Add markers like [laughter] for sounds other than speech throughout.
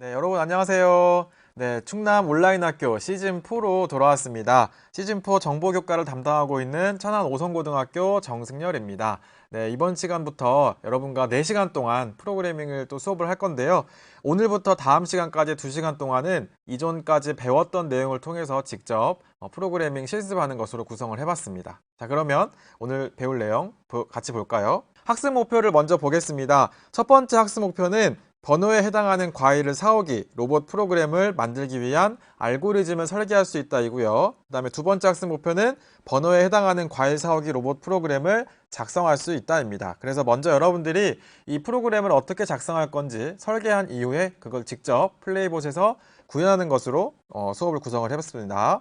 네, 여러분 안녕하세요. 네, 충남 온라인 학교 시즌 4로 돌아왔습니다. 시즌 4 정보 교과를 담당하고 있는 천안 오성고등학교 정승열입니다. 네, 이번 시간부터 여러분과 4시간 동안 프로그래밍을 또 수업을 할 건데요. 오늘부터 다음 시간까지 2시간 동안은 이전까지 배웠던 내용을 통해서 직접 어, 프로그래밍 실습하는 것으로 구성을 해봤습니다. 자, 그러면 오늘 배울 내용 보- 같이 볼까요? 학습 목표를 먼저 보겠습니다. 첫 번째 학습 목표는 번호에 해당하는 과일을 사오기, 로봇 프로그램을 만들기 위한 알고리즘을 설계할 수 있다 이고요. 그 다음에 두 번째 학습 목표는 번호에 해당하는 과일 사오기 로봇 프로그램을 작성할 수 있다입니다. 그래서 먼저 여러분들이 이 프로그램을 어떻게 작성할 건지 설계한 이후에 그걸 직접 플레이봇에서 구현하는 것으로 어, 수업을 구성을 해봤습니다.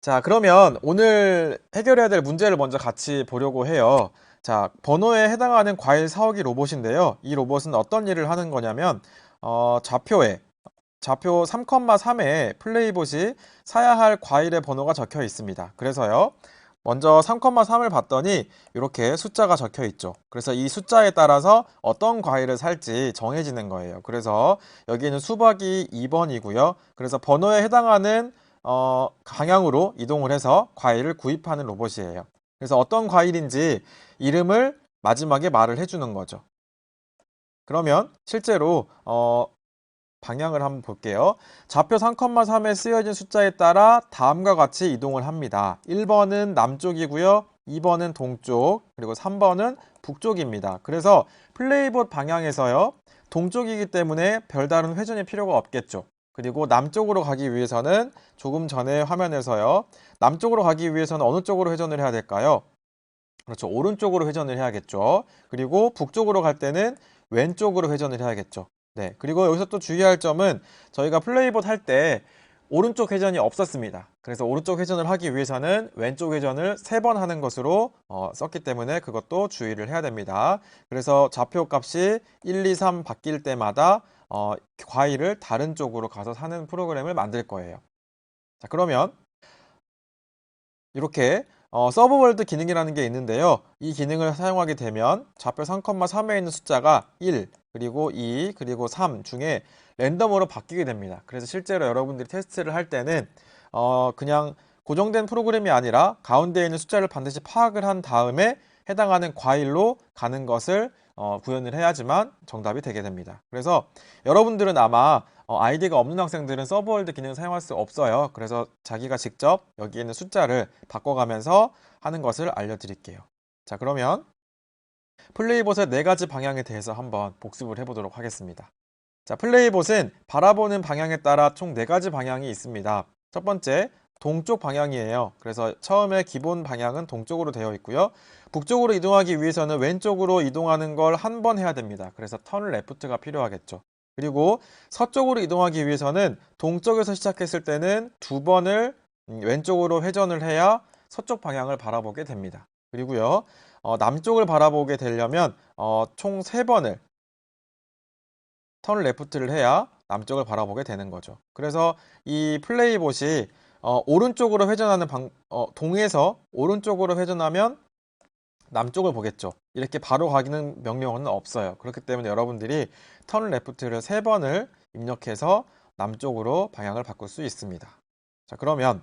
자, 그러면 오늘 해결해야 될 문제를 먼저 같이 보려고 해요. 자, 번호에 해당하는 과일 사오기 로봇인데요. 이 로봇은 어떤 일을 하는 거냐면, 어, 좌표에, 좌표 3,3에 플레이봇이 사야 할 과일의 번호가 적혀 있습니다. 그래서요, 먼저 3,3을 봤더니 이렇게 숫자가 적혀 있죠. 그래서 이 숫자에 따라서 어떤 과일을 살지 정해지는 거예요. 그래서 여기는 수박이 2번이고요. 그래서 번호에 해당하는 어, 방향으로 이동을 해서 과일을 구입하는 로봇이에요. 그래서 어떤 과일인지 이름을 마지막에 말을 해주는 거죠. 그러면 실제로 어, 방향을 한번 볼게요. 좌표 3,3에 쓰여진 숫자에 따라 다음과 같이 이동을 합니다. 1번은 남쪽이고요. 2번은 동쪽, 그리고 3번은 북쪽입니다. 그래서 플레이봇 방향에서요. 동쪽이기 때문에 별다른 회전이 필요가 없겠죠. 그리고 남쪽으로 가기 위해서는 조금 전에 화면에서요. 남쪽으로 가기 위해서는 어느 쪽으로 회전을 해야 될까요? 그렇죠. 오른쪽으로 회전을 해야겠죠. 그리고 북쪽으로 갈 때는 왼쪽으로 회전을 해야겠죠. 네. 그리고 여기서 또 주의할 점은 저희가 플레이봇 할 때 오른쪽 회전이 없었습니다. 그래서 오른쪽 회전을 하기 위해서는 왼쪽 회전을 세 번 하는 것으로 어, 썼기 때문에 그것도 주의를 해야 됩니다. 그래서 좌표 값이 1, 2, 3 바뀔 때마다 어, 과일을 다른 쪽으로 가서 사는 프로그램을 만들 거예요. 자, 그러면 이렇게 어, 서브월드 기능이라는 게 있는데요. 이 기능을 사용하게 되면 좌표 3,3에 있는 숫자가 1, 그리고 2, 그리고 3 중에 랜덤으로 바뀌게 됩니다. 그래서 실제로 여러분들이 테스트를 할 때는 어, 그냥 고정된 프로그램이 아니라 가운데에 있는 숫자를 반드시 파악을 한 다음에 해당하는 과일로 가는 것을 어, 구현을 해야지만 정답이 되게 됩니다. 그래서 여러분들은 아마 어, 아이디가 없는 학생들은 서브월드 기능을 사용할 수 없어요. 그래서 자기가 직접 여기 있는 숫자를 바꿔가면서 하는 것을 알려드릴게요. 자, 그러면 플레이봇의 네 가지 방향에 대해서 한번 복습을 해보도록 하겠습니다. 자, 플레이봇은 바라보는 방향에 따라 총 네 가지 방향이 있습니다. 첫 번째, 동쪽 방향이에요. 그래서 처음에 기본 방향은 동쪽으로 되어 있고요. 북쪽으로 이동하기 위해서는 왼쪽으로 이동하는 걸 한 번 해야 됩니다. 그래서 턴 레프트가 필요하겠죠. 그리고 서쪽으로 이동하기 위해서는 동쪽에서 시작했을 때는 두 번을 음, 왼쪽으로 회전을 해야 서쪽 방향을 바라보게 됩니다. 그리고요, 어, 남쪽을 바라보게 되려면 어, 총 세 번을 턴 레프트를 해야 남쪽을 바라보게 되는 거죠. 그래서 이 플레이봇이 어, 오른쪽으로 회전하는 방, 어, 동에서 오른쪽으로 회전하면 남쪽을 보겠죠. 이렇게 바로 가기는 명령어는 없어요. 그렇기 때문에 여러분들이 턴 레프트를 세 번을 입력해서 남쪽으로 방향을 바꿀 수 있습니다. 자, 그러면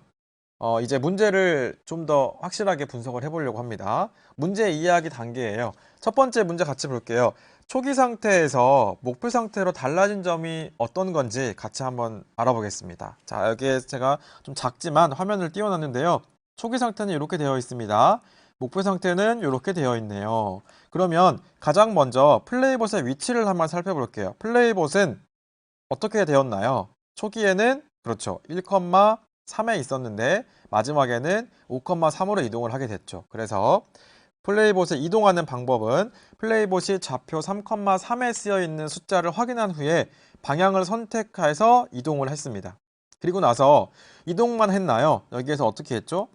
어, 이제 문제를 좀 더 확실하게 분석을 해보려고 합니다. 문제 이해하기 단계예요. 첫 번째 문제 같이 볼게요. 초기 상태에서 목표 상태로 달라진 점이 어떤 건지 같이 한번 알아보겠습니다. 자, 여기에 제가 좀 작지만 화면을 띄워놨는데요. 초기 상태는 이렇게 되어 있습니다. 목표 상태는 이렇게 되어 있네요. 그러면 가장 먼저 플레이봇의 위치를 한번 살펴볼게요. 플레이봇은 어떻게 되었나요? 초기에는 그렇죠. 1,3에 있었는데 마지막에는 5,3으로 이동을 하게 됐죠. 그래서 플레이봇에 이동하는 방법은 플레이봇이 좌표 3,3에 쓰여 있는 숫자를 확인한 후에 방향을 선택해서 이동을 했습니다. 그리고 나서 이동만 했나요? 여기에서 어떻게 했죠?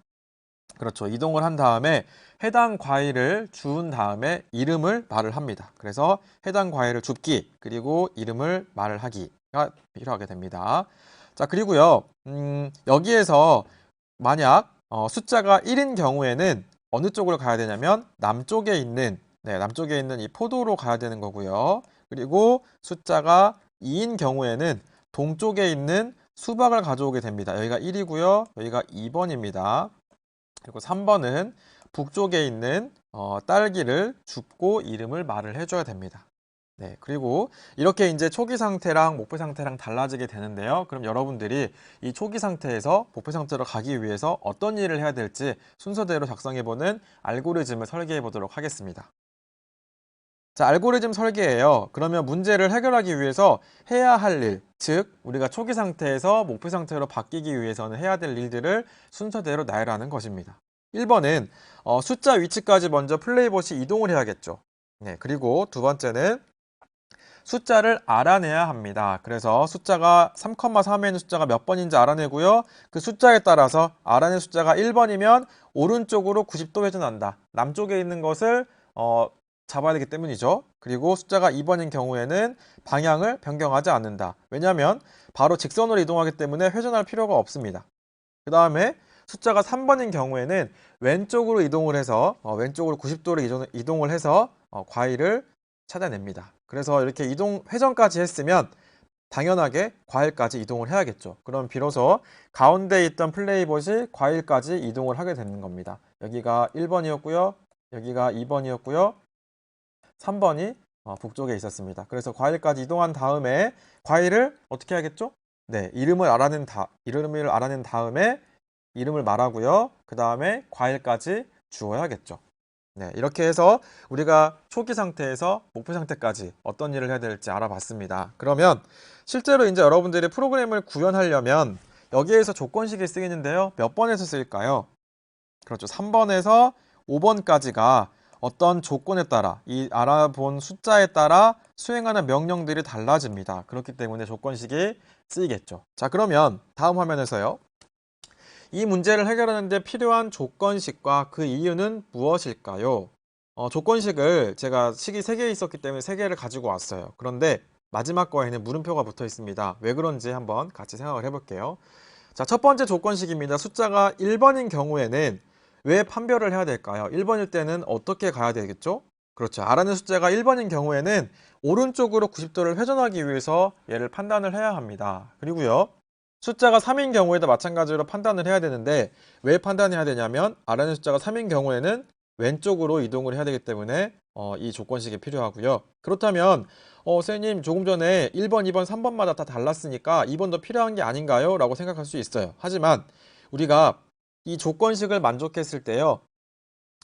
그렇죠. 이동을 한 다음에 해당 과일을 주운 다음에 이름을 말을 합니다. 그래서 해당 과일을 줍기 그리고 이름을 말을 하기가 필요하게 됩니다. 자 그리고요 음, 여기에서 만약 어, 숫자가 1인 경우에는 어느 쪽으로 가야 되냐면 남쪽에 있는 네, 남쪽에 있는 이 포도로 가야 되는 거고요. 그리고 숫자가 2인 경우에는 동쪽에 있는 수박을 가져오게 됩니다. 여기가 1이고요. 여기가 2번입니다. 그리고 3번은 북쪽에 있는 어, 딸기를 줍고 이름을 말을 해줘야 됩니다. 네, 그리고 이렇게 이제 초기 상태랑 목표 상태랑 달라지게 되는데요. 그럼 여러분들이 이 초기 상태에서 목표 상태로 가기 위해서 어떤 일을 해야 될지 순서대로 작성해보는 알고리즘을 설계해 보도록 하겠습니다. 자, 알고리즘 설계예요. 그러면 문제를 해결하기 위해서 해야 할 일, 즉 우리가 초기 상태에서 목표 상태로 바뀌기 위해서는 해야 될 일들을 순서대로 나열하는 것입니다. 1번은 어, 숫자 위치까지 먼저 플레이봇이 이동을 해야겠죠. 네, 그리고 두 번째는 숫자를 알아내야 합니다. 그래서 숫자가 3,3에 있는 숫자가 몇 번인지 알아내고요. 그 숫자에 따라서 알아낸 숫자가 1번이면 오른쪽으로 90도 회전한다. 남쪽에 있는 것을 어, 잡아야 되기 때문이죠. 그리고 숫자가 2번인 경우에는 방향을 변경하지 않는다. 왜냐하면 바로 직선으로 이동하기 때문에 회전할 필요가 없습니다. 그 다음에 숫자가 3번인 경우에는 왼쪽으로 이동을 해서 어, 왼쪽으로 90도로 이동, 이동을 해서 어, 과일을 찾아냅니다. 그래서 이렇게 이동 회전까지 했으면 당연하게 과일까지 이동을 해야겠죠. 그럼 비로소 가운데 있던 플레이봇이 과일까지 이동을 하게 되는 겁니다. 여기가 1번이었고요. 여기가 2번이었고요. 3번이 어, 북쪽에 있었습니다. 그래서 과일까지 이동한 다음에 과일을 어떻게 하겠죠? 네, 이름을 알아낸 다 이름을 알아낸 다음에 이름을 말하고요. 그 다음에 과일까지 주어야겠죠. 네, 이렇게 해서 우리가 초기 상태에서 목표 상태까지 어떤 일을 해야 될지 알아봤습니다. 그러면 실제로 이제 여러분들이 프로그램을 구현하려면 여기에서 조건식이 쓰이는데요. 몇 번에서 쓰일까요? 그렇죠. 3번에서 5번까지가 어떤 조건에 따라 이 알아본 숫자에 따라 수행하는 명령들이 달라집니다. 그렇기 때문에 조건식이 쓰이겠죠. 자, 그러면 다음 화면에서요. 이 문제를 해결하는데 필요한 조건식과 그 이유는 무엇일까요? 어, 조건식을 제가 식이 3개 있었기 때문에 3개를 가지고 왔어요. 그런데 마지막 거에는 물음표가 붙어 있습니다. 왜 그런지 한번 같이 생각을 해볼게요. 자, 첫 번째 조건식입니다. 숫자가 1번인 경우에는 왜 판별을 해야 될까요? 1번일 때는 어떻게 가야 되겠죠? 그렇죠. 알아낸 숫자가 1번인 경우에는 오른쪽으로 90도를 회전하기 위해서 얘를 판단을 해야 합니다. 그리고요. 숫자가 3인 경우에도 마찬가지로 판단을 해야 되는데 왜 판단해야 되냐면 알아낸 숫자가 3인 경우에는 왼쪽으로 이동을 해야 되기 때문에 어, 이 조건식이 필요하고요. 그렇다면 어, 선생님 조금 전에 1번, 2번, 3번마다 다 달랐으니까 2번도 필요한 게 아닌가요? 라고 생각할 수 있어요. 하지만 우리가 이 조건식을 만족했을 때요.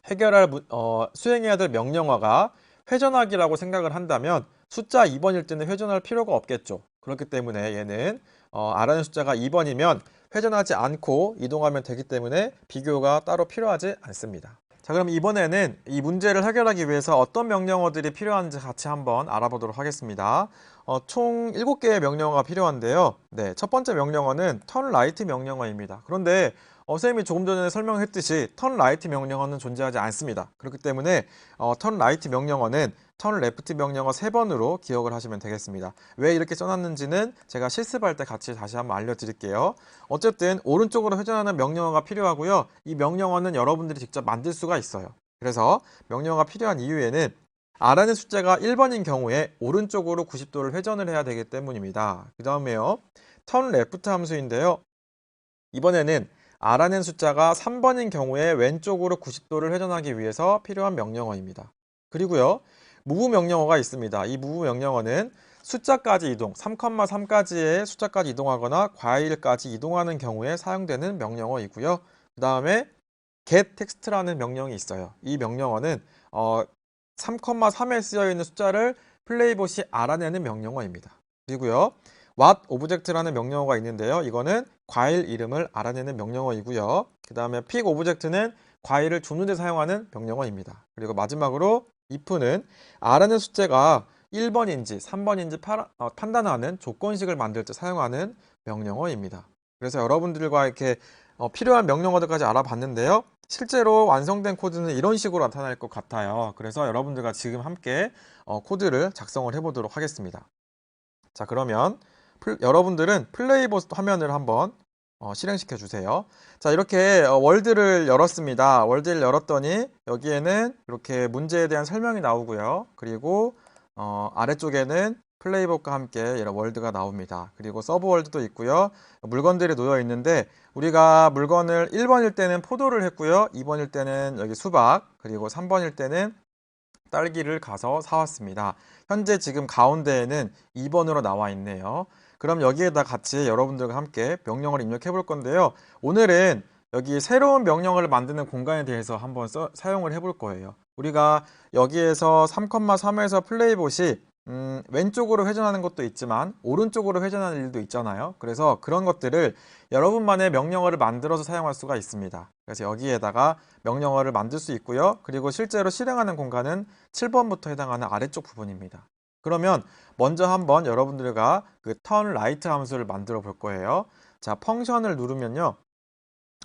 해결할 어, 수행해야 될 명령어가 회전하기라고 생각을 한다면 숫자 2번일 때는 회전할 필요가 없겠죠. 그렇기 때문에 얘는 어, 알아낸 숫자가 2번이면 회전하지 않고 이동하면 되기 때문에 비교가 따로 필요하지 않습니다. 자 그럼 이번에는 이 문제를 해결하기 위해서 어떤 명령어들이 필요한지 같이 한번 알아보도록 하겠습니다. 어, 총 7개의 명령어가 필요한데요. 네, 첫 번째 명령어는 right 명령어입니다. 그런데 어, 선생님이 조금 전에 설명했듯이 turn right 명령어는 존재하지 않습니다. 그렇기 때문에 어, turn right 명령어는 turn left 명령어 3번으로 기억을 하시면 되겠습니다. 왜 이렇게 써놨는지는 제가 실습할 때 같이 다시 한번 알려드릴게요. 어쨌든 오른쪽으로 회전하는 명령어가 필요하고요. 이 명령어는 여러분들이 직접 만들 수가 있어요. 그래서 명령어가 필요한 이유에는 알아낸 숫자가 1번인 경우에 오른쪽으로 90도를 회전을 해야 되기 때문입니다. 그 다음에요. turn left 함수인데요. 이번에는 알아낸 숫자가 3번인 경우에 왼쪽으로 90도를 회전하기 위해서 필요한 명령어입니다. 그리고요. 무브 명령어가 있습니다. 이 무브 명령어는 숫자까지 이동, 3,3까지의 숫자까지 이동하거나 과일까지 이동하는 경우에 사용되는 명령어이고요. 그 다음에 get text라는 명령이 있어요. 이 명령어는 어, 3,3에 쓰여 있는 숫자를 플레이봇이 알아내는 명령어입니다. 그리고요. What object라는 명령어가 있는데요. 이거는 과일 이름을 알아내는 명령어이고요. 그 다음에 pick object는 과일을 줍는 데 사용하는 명령어입니다. 그리고 마지막으로 if는 알아낸 숫자가 1번인지 3번인지 파, 어, 판단하는 조건식을 만들 때 사용하는 명령어입니다. 그래서 여러분들과 이렇게 어, 필요한 명령어들까지 알아봤는데요. 실제로 완성된 코드는 이런 식으로 나타날 것 같아요. 그래서 여러분들과 지금 함께 어, 코드를 작성을 해보도록 하겠습니다. 자 그러면 플, 여러분들은 플레이봇 화면을 한번 어, 실행시켜 주세요. 자 이렇게 어, 월드를 열었습니다. 월드를 열었더니 여기에는 이렇게 문제에 대한 설명이 나오고요. 그리고 어, 아래쪽에는 플레이복과 함께 이런 월드가 나옵니다. 그리고 서브 월드도 있고요. 물건들이 놓여 있는데 우리가 물건을 1번일 때는 포도를 했고요. 2번일 때는 여기 수박, 그리고 3번일 때는 딸기를 가서 사왔습니다. 현재 지금 가운데에는 2번으로 나와 있네요. 그럼 여기에다 같이 여러분들과 함께 명령어를 입력해 볼 건데요. 오늘은 여기 새로운 명령어를 만드는 공간에 대해서 한번 써- 사용을 해볼 거예요. 우리가 여기에서 3,3에서 플레이봇이 음, 왼쪽으로 회전하는 것도 있지만 오른쪽으로 회전하는 일도 있잖아요. 그래서 그런 것들을 여러분만의 명령어를 만들어서 사용할 수가 있습니다. 그래서 여기에다가 명령어를 만들 수 있고요. 그리고 실제로 실행하는 공간은 7번부터 해당하는 아래쪽 부분입니다. 그러면 먼저 한번 여러분들과 그 right 함수를 만들어 볼 거예요. 자, 펑션을 누르면요.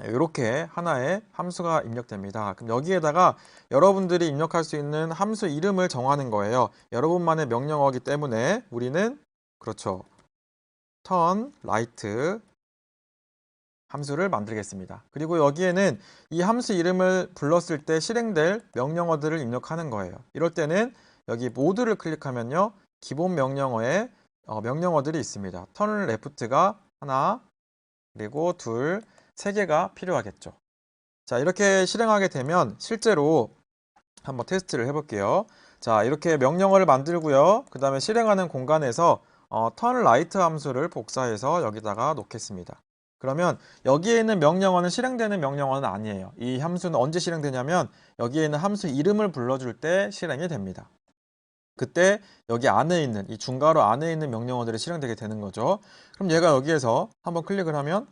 이렇게 하나의 함수가 입력됩니다. 그럼 여기에다가 여러분들이 입력할 수 있는 함수 이름을 정하는 거예요. 여러분만의 명령어기 때문에 우리는 그렇죠. turn right 함수를 만들겠습니다. 그리고 여기에는 이 함수 이름을 불렀을 때 실행될 명령어들을 입력하는 거예요. 이럴 때는 여기 모두를 클릭하면요. 기본 명령어에 어, 명령어들이 있습니다. turn left가 하나, 그리고 둘, 세 개가 필요하겠죠. 자, 이렇게 실행하게 되면 실제로 한번 테스트를 해볼게요. 자, 이렇게 명령어를 만들고요. 그 다음에 실행하는 공간에서 어, turn right 함수를 복사해서 여기다가 놓겠습니다. 그러면 여기에 있는 명령어는 실행되는 명령어는 아니에요. 이 함수는 언제 실행되냐면 여기에 있는 함수 이름을 불러줄 때 실행이 됩니다. 그때 여기 안에 있는 이 중괄호 안에 있는 명령어들이 실행되게 되는 거죠. 그럼 얘가 여기에서 한번 클릭을 하면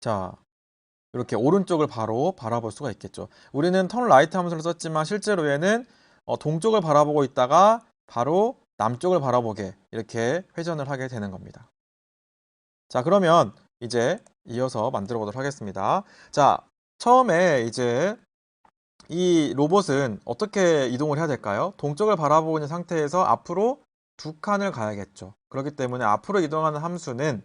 자 이렇게 오른쪽을 바로 바라볼 수가 있겠죠. 우리는 턴 라이트 함수를 썼지만 실제로 얘는 어, 동쪽을 바라보고 있다가 바로 남쪽을 바라보게 이렇게 회전을 하게 되는 겁니다. 자 그러면 이제 이어서 만들어 보도록 하겠습니다. 자 처음에 이제 이 로봇은 어떻게 이동을 해야 될까요? 동쪽을 바라보고 있는 상태에서 앞으로 두 칸을 가야겠죠. 그렇기 때문에 앞으로 이동하는 함수는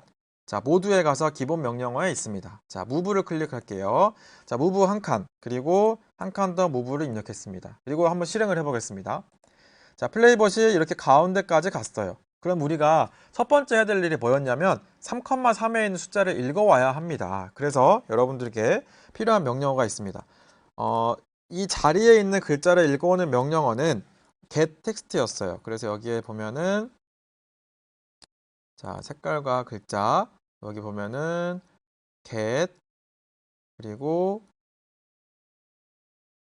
자, 모두에 가서 기본 명령어에 있습니다. 자, 무브를 클릭할게요. 자, 무브 한 칸, 그리고 한 칸 더 무브를 입력했습니다. 그리고 한번 실행을 해보겠습니다. 자, 플레이봇이 이렇게 가운데까지 갔어요. 그럼 우리가 첫 번째 해야 될 일이 뭐였냐면 3,3에 있는 숫자를 읽어와야 합니다. 그래서 여러분들에게 필요한 명령어가 있습니다. 어, 이 자리에 있는 글자를 읽어오는 명령어는 get 텍스트였어요. 그래서 여기에 보면은 자, 색깔과 글자 여기 보면은 get 그리고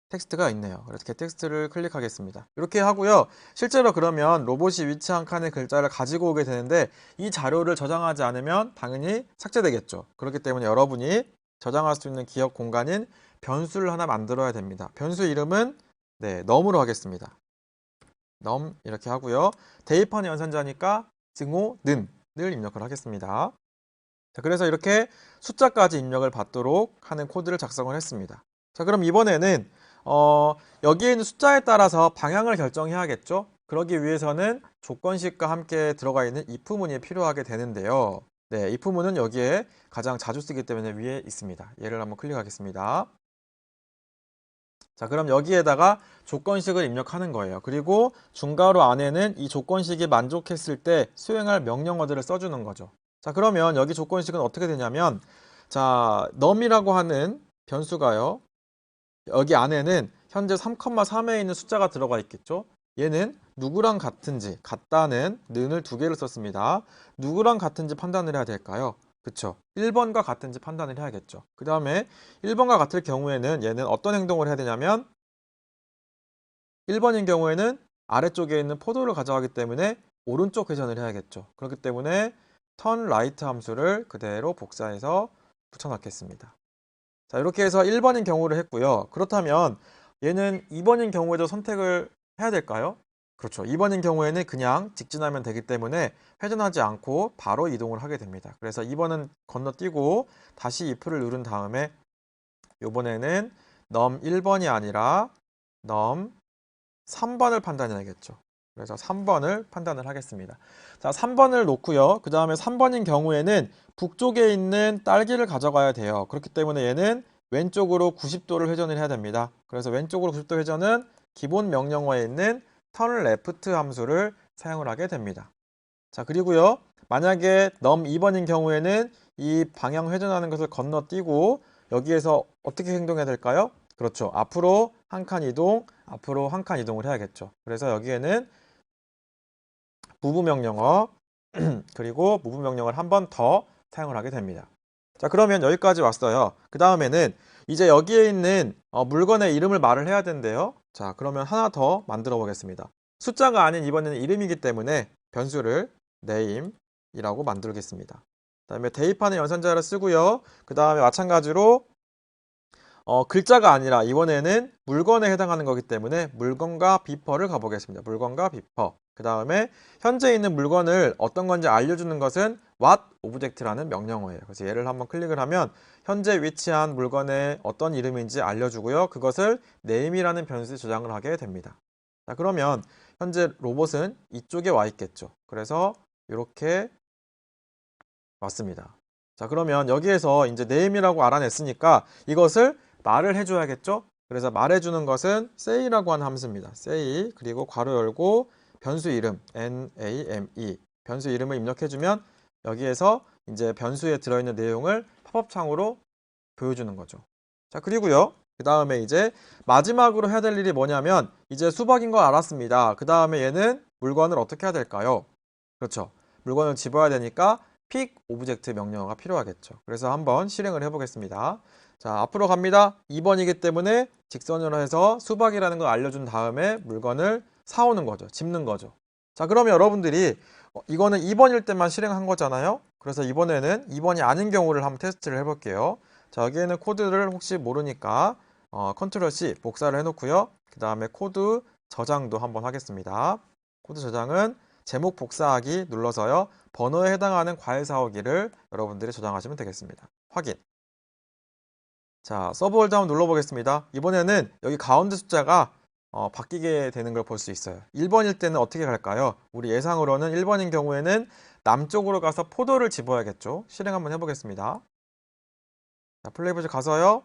텍스트가 있네요. 그래서 get 텍스트를 클릭하겠습니다. 이렇게 하고요. 실제로 그러면 로봇이 위치한 칸의 글자를 가지고 오게 되는데 이 자료를 저장하지 않으면 당연히 삭제되겠죠. 그렇기 때문에 여러분이 저장할 수 있는 기억 공간인 변수를 하나 만들어야 됩니다. 변수 이름은 네, num으로 하겠습니다. num 이렇게 하고요. 대입하는 연산자니까 증오 는 을 입력을 하겠습니다. 자, 그래서 이렇게 숫자까지 입력을 받도록 하는 코드를 작성을 했습니다. 자, 그럼 이번에는 어, 여기에 있는 숫자에 따라서 방향을 결정해야겠죠? 그러기 위해서는 조건식과 함께 들어가 있는 if문이 필요하게 되는데요. 네, if문은 여기에 가장 자주 쓰기 때문에 위에 있습니다. 얘를 한번 클릭하겠습니다. 자, 그럼 여기에다가 조건식을 입력하는 거예요. 그리고 중괄호 안에는 이 조건식이 만족했을 때 수행할 명령어들을 써주는 거죠. 자, 그러면 여기 조건식은 어떻게 되냐면, 자, num이라고 하는 변수가요. 여기 안에는 현재 3,3에 있는 숫자가 들어가 있겠죠. 얘는 누구랑 같은지, 같다는 는을 두 개를 썼습니다. 누구랑 같은지 판단을 해야 될까요? 그쵸. 1번과 같은지 판단을 해야겠죠. 그 다음에 1번과 같을 경우에는 얘는 어떤 행동을 해야 되냐면 1번인 경우에는 아래쪽에 있는 포도를 가져가기 때문에 오른쪽 회전을 해야겠죠. 그렇기 때문에 turn right 함수를 그대로 복사해서 붙여넣겠습니다. 자, 이렇게 해서 1번인 경우를 했고요. 그렇다면 얘는 2번인 경우에도 선택을 해야 될까요? 그렇죠. 2번인 경우에는 그냥 직진하면 되기 때문에 회전하지 않고 바로 이동을 하게 됩니다. 그래서 2번은 건너뛰고 다시 if를 누른 다음에 이번에는 num 1번이 아니라 num 3번을 판단해야겠죠. 그래서 3번을 판단을 하겠습니다. 자, 3번을 놓고요. 그 다음에 3번인 경우에는 북쪽에 있는 딸기를 가져가야 돼요. 그렇기 때문에 얘는 왼쪽으로 90도를 회전을 해야 됩니다. 그래서 왼쪽으로 90도 회전은 기본 명령어에 있는 turn left 함수를 사용을 하게 됩니다. 자, 그리고요. 만약에 넘 2번인 경우에는 이 방향 회전하는 것을 건너뛰고 여기에서 어떻게 행동해야 될까요? 그렇죠. 앞으로 한 칸 이동, 앞으로 한 칸 이동을 해야겠죠. 그래서 여기에는 부부명령어 [clears throat] 그리고 무부명령을 한번 더 사용을 하게 됩니다. 자 그러면 여기까지 왔어요. 그 다음에는 이제 여기에 있는 어, 물건의 이름을 말을 해야 된대요. 자 그러면 하나 더 만들어 보겠습니다. 숫자가 아닌 이번에는 이름이기 때문에 변수를 name이라고 만들겠습니다. 그 다음에 대입하는 연산자를 쓰고요. 그 다음에 마찬가지로 어, 글자가 아니라 이번에는 물건에 해당하는 거기 때문에 물건과 비퍼를 가보겠습니다. 물건과 비퍼. 그 다음에 현재 있는 물건을 어떤 건지 알려주는 것은 what object라는 명령어예요. 그래서 얘를 한번 클릭을 하면 현재 위치한 물건의 어떤 이름인지 알려주고요. 그것을 name이라는 변수에 저장을 하게 됩니다. 자, 그러면 현재 로봇은 이쪽에 와 있겠죠. 그래서 이렇게 왔습니다. 자, 그러면 여기에서 이제 name이라고 알아냈으니까 이것을 말을 해줘야겠죠? 그래서 말해주는 것은 say라고 하는 함수입니다. say 그리고 괄호 열고 변수 이름 name 변수 이름을 입력해주면 여기에서 이제 변수에 들어있는 내용을 팝업 창으로 보여주는 거죠. 자 그리고요. 그 다음에 이제 마지막으로 해야 될 일이 뭐냐면 이제 수박인 걸 알았습니다. 그 다음에 얘는 물건을 어떻게 해야 될까요? 그렇죠. 물건을 집어야 되니까 pick 오브젝트 명령어가 필요하겠죠. 그래서 한번 실행을 해보겠습니다. 자, 앞으로 갑니다. 2번이기 때문에 직선으로 해서 수박이라는 걸 알려준 다음에 물건을 사오는 거죠. 집는 거죠. 자, 그러면 여러분들이 어, 이거는 2번일 때만 실행한 거잖아요. 그래서 이번에는 2번이 아닌 경우를 한번 테스트를 해볼게요. 자, 여기에는 코드를 혹시 모르니까 어, 컨트롤 C 복사를 해놓고요. 그 다음에 코드 저장도 한번 하겠습니다. 코드 저장은 제목 복사하기 눌러서요. 번호에 해당하는 과일 사오기를 여러분들이 저장하시면 되겠습니다. 확인. 자, 서브 홀드 한번 눌러보겠습니다. 이번에는 여기 가운데 숫자가 어, 바뀌게 되는 걸 볼 수 있어요. 1번일 때는 어떻게 갈까요? 우리 예상으로는 1번인 경우에는 남쪽으로 가서 포도를 집어야겠죠. 실행 한번 해보겠습니다. 자, 플레이브즈 가서요.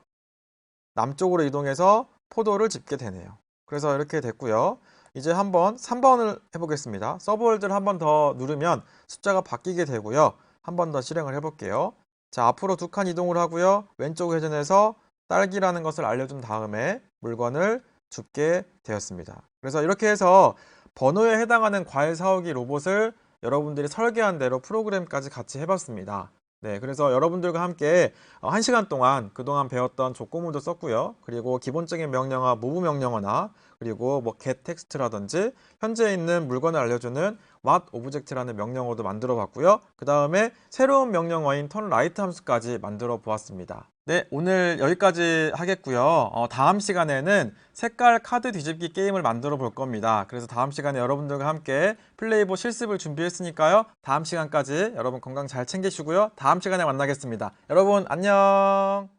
남쪽으로 이동해서 포도를 집게 되네요. 그래서 이렇게 됐고요. 이제 한번 3번을 해보겠습니다. 서브월드를 한 번 더 누르면 숫자가 바뀌게 되고요. 한 번 더 실행을 해볼게요. 자, 앞으로 두 칸 이동을 하고요. 왼쪽 회전해서 딸기라는 것을 알려준 다음에 물건을 줍게 되었습니다. 그래서 이렇게 해서 번호에 해당하는 과일 사오기 로봇을 여러분들이 설계한 대로 프로그램까지 같이 해봤습니다. 네, 그래서 여러분들과 함께 어, 한 시간 동안 그동안 배웠던 조건문도 썼고요. 그리고 기본적인 명령어, 모브 명령어나 그리고 뭐 get 텍스트라든지 현재 있는 물건을 알려주는 what object라는 명령어도 만들어 봤고요. 그 다음에 새로운 명령어인 turn right 함수까지 만들어 보았습니다. 네, 오늘 여기까지 하겠고요. 어, 다음 시간에는 색깔 카드 뒤집기 게임을 만들어 볼 겁니다. 그래서 다음 시간에 여러분들과 함께 플레이보 실습을 준비했으니까요. 다음 시간까지 여러분 건강 잘 챙기시고요. 다음 시간에 만나겠습니다. 여러분 안녕!